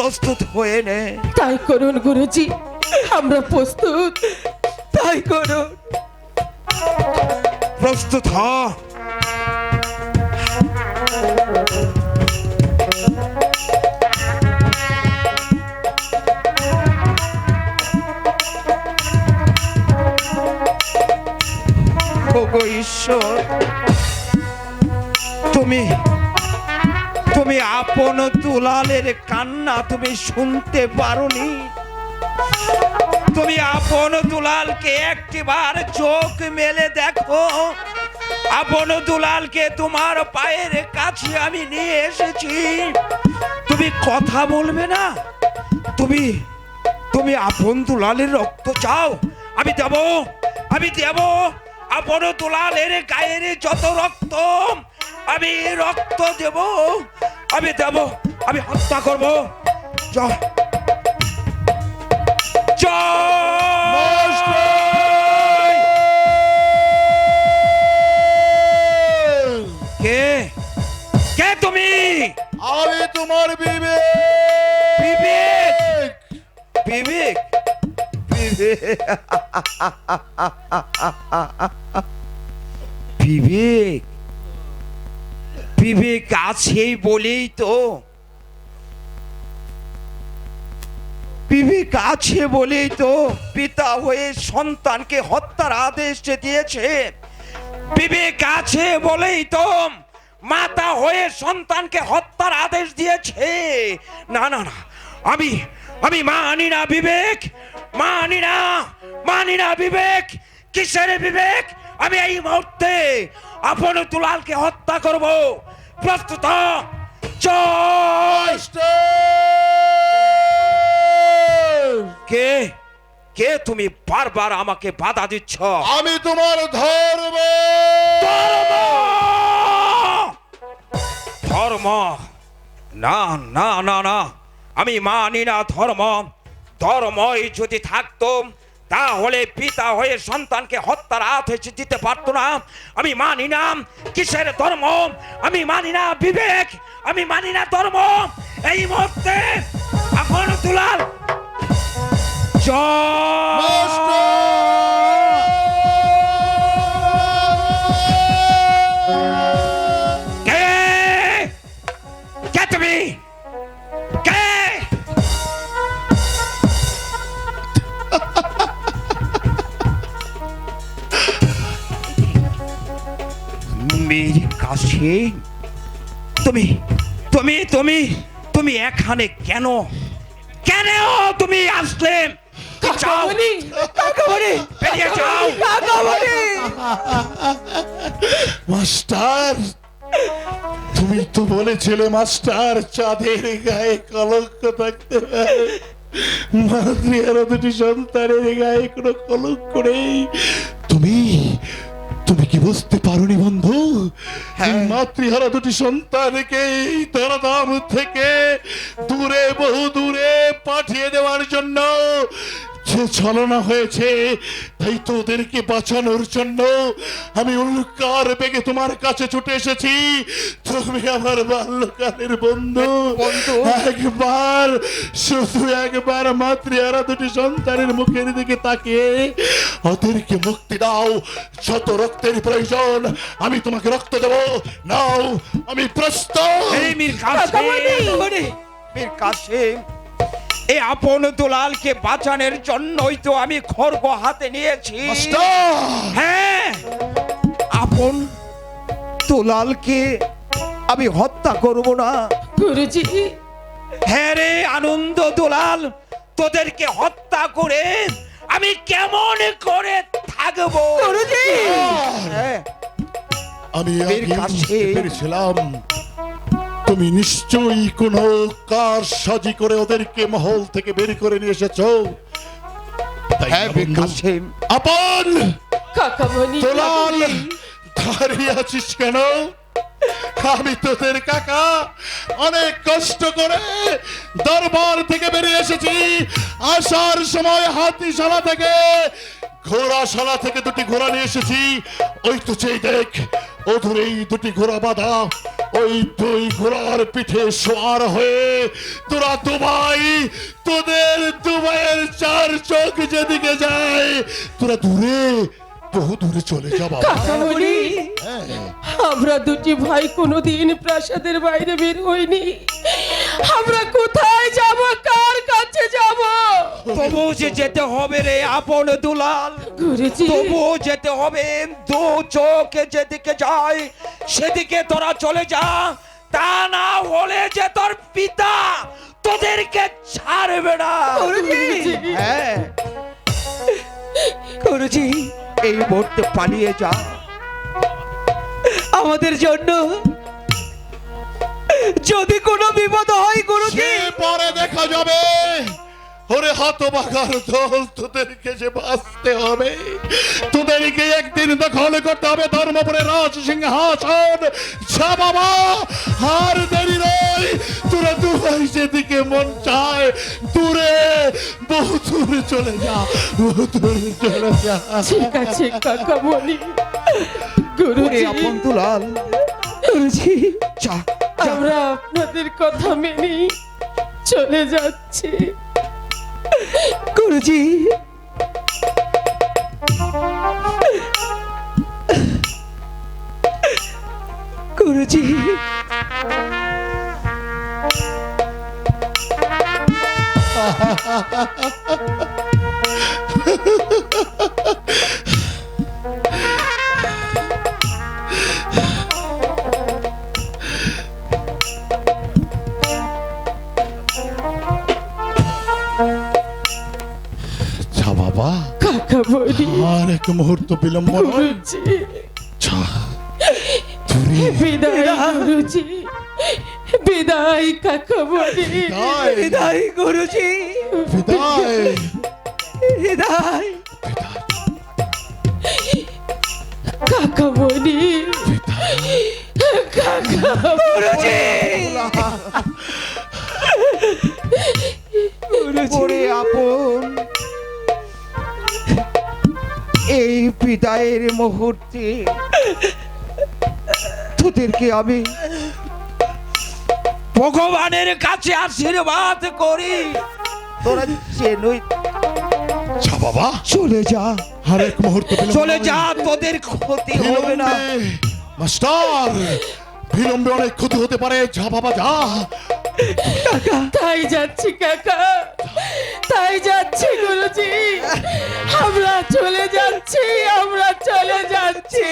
প্রস্তুত হয়ে নে। তাই করুন গুরুজি আমরা প্রস্তুত। তাই করুন। প্রস্তুত হ। ঈশ্বর তুমি তুমি আপন দুলালের কান্না তুমি শুনতে পারোনি? তুমি আপন দুলালকে একটিবার চোখ মেলে দেখো। আপন দুলালকে তোমার পায়ের কাছে আমি নিয়ে এসেছি। তুমি কথা বলবে না? তুমি তুমি আপন দুলালের রক্ত চাও? আমি দেব আমি দেব। আপন দুলালের গায়ের যত রক্ত, আমি রক্ত দেব, আমি দেব। আমি হত্যা করব। জয় জয় কে? কে তুমি? আমি তোমার বিবেক। বিবেক। বিবেক? বিবেক। বিবেক আছে বলেই তো। বিবেক আছে বলেই তো পিতা হয়ে সন্তানকে হত্যার আদেশ দিয়েছে। বিবেক আছে বলেই তো মাতা হয়ে সন্তানকে হত্যার আদেশ দিয়েছে। না না না, আমি আমি মানি না বিবেক, মানি না মানি না বিবেক, কিসের বিবেক? আমি এই মুহূর্তে আপন তুলালকে হত্যা করব। প্রস্তুত জয় কে তুমি বারবার আমাকে বাধা দিচ্ছ? আমি তোমার ধর্ম। ধর্ম! না না না না। আমি মানি না ধর্ম। ধর্মই যদি থাকতো তাহলে পিতা হয়ে সন্তানকে হত্যার আদেশ দিতে পারতো না। আমি মানি না কিসের ধর্ম। আমি মানি না বিবেক। আমি মানি না ধর্ম। এই মুহূর্তে এখন দুলাল কাছে? তুমি তুমি তুমি তুমি এখানে কেন? কেন তুমি আসলে? কাকামণি বেরিয়ে যাও। কাকামণি। মাস্টার তুমি তো বলেছিলে মাস্টার চাঁদের গায়ে কলঙ্ক থাকতে পারে। মাতৃহারা দুটি সন্তানের গায়ে কোনো কলঙ্ক নেই। তুমি তুমি কি বুঝতে পারোনি বন্ধু? হ্যাঁ। মাতৃহারা দুটি সন্তানকে এই ধরাধাম থেকে দূরে বহু ছলনা হয়েছে তাই তো ওদেরকে বাঁচানোর জন্য আমি উল্কার বেগে তোমার কাছে ছুটে এসেছি। তুমি আমার বাল্যকালের বন্ধু। বন্ধু। একবার শুধু একবার মাতৃহারা দুটি সন্তানের মুখের দিকে তাকিয়ে ওদেরকে মুক্তি দাও। যত রক্তের প্রয়োজন আমি তোমাকে রক্ত দেব। নাও আমি প্রস্তুত। মীর কাছে এই আপন দুলালকে বাঁচানোর জন্যই তো আমি খড়গ হাতে নিয়েছি। হ্যাঁ। আপন দুলালকে আমি হত্যা করব না। গুরুজি। হ্যাঁ রে আনন্দ দুলাল তোদেরকে হত্যা করে আমি কেমন করে থাকব? গুরুজি। হ্যাঁ। আমি কাছে। পেরেছিলাম তুমি নিশ্চয়ই কোনো কার সাজি করে ওদেরকে মহল থেকে বের করে নিয়ে এসেছ? হ্যাঁ আপন! তোলাল দাঁড়িয়ে আছিস কেন? আমি তোদের কাকা। অনেক কষ্ট করে দরবার থেকে বেরিয়ে এসেছি। আসার সময় হাতিশালা থেকে ঘোড়াশালা থেকে দুটি ঘোড়া নিয়ে এসেছি। ওই তো চেয়ে দেখ অধুরেই দুটি ঘোড়া বাঁধা। ওই দুই ঘোড়ার পিঠে সোয়ার হয়ে তোরা দুবাই, তোদের দুবাইয়ের চার চোখ যেদিকে যায়, তোরা দূরে বহু দূরে চলে যা বাবা। কাকামণি হ্যাঁ। আমরা দুটি ভাই কোনোদিন প্রাসাদের বাইরে বের হইনি। আমরা কোথায় যাব কার কাছে যাব? তবু যে যেতে হবে রে আপন দুলাল। গুরুজি। তবু যেতে হবে দু চোখে যেদিকে যায় সেদিকে তোরা চলে যা। তা না হলে যে তোর পিতা তোদেরকে ছাড়বে না। গুরুজি। হ্যাঁ। গুরুজি এই মুহূর্তে পালিয়ে যা। আমাদের জন্য যদি কোনো বিপদ হয় গুরুজি। পরে দেখা যাবে। ওরে হতবাগার দল তোদেরকে যে বাঁচতে হবে তোদেরকে একদিন দখল করতে হবে ধর্মপুরের রাজ সিংহাসন। যা বাবা দূরে চলে যা দূরে চলে যা। ঠিক আছে কাকামণি গুরুজি। আপন দুলাল। গুরুজি। যা। আমরা আপনাদের কথা মেনে চলে যাচ্ছি। গুরুজি। গুরুজি। বাবা। কাকামণি। আর এক মুহূর্ত বিলম্ব গুরুজি। বিদায়। গুরুজি। বিদায় কাকামণি বিদায়। বিদায় গুরুজি। বিদায়। বিদায়। কাকামণি গুরুজি। ওরে আপন। এই বিদায়ের মুহূর্তে তোদেরকে আমি ভগবানের কাছে আশীর্বাদ করি। তোরা চেনই যা বাবা। চলে যা। আর এক মুহূর্ত চলে যা তোদের ক্ষতি হবে না। মাস্টার বিলম্বে অনেক ক্ষতি হতে পারে। যা বাবা যা। তাই যাচ্ছি কাকা। তাই যাচ্ছি গুরুজি। আমরা চলে যাচ্ছি আমরা চলে যাচ্ছি।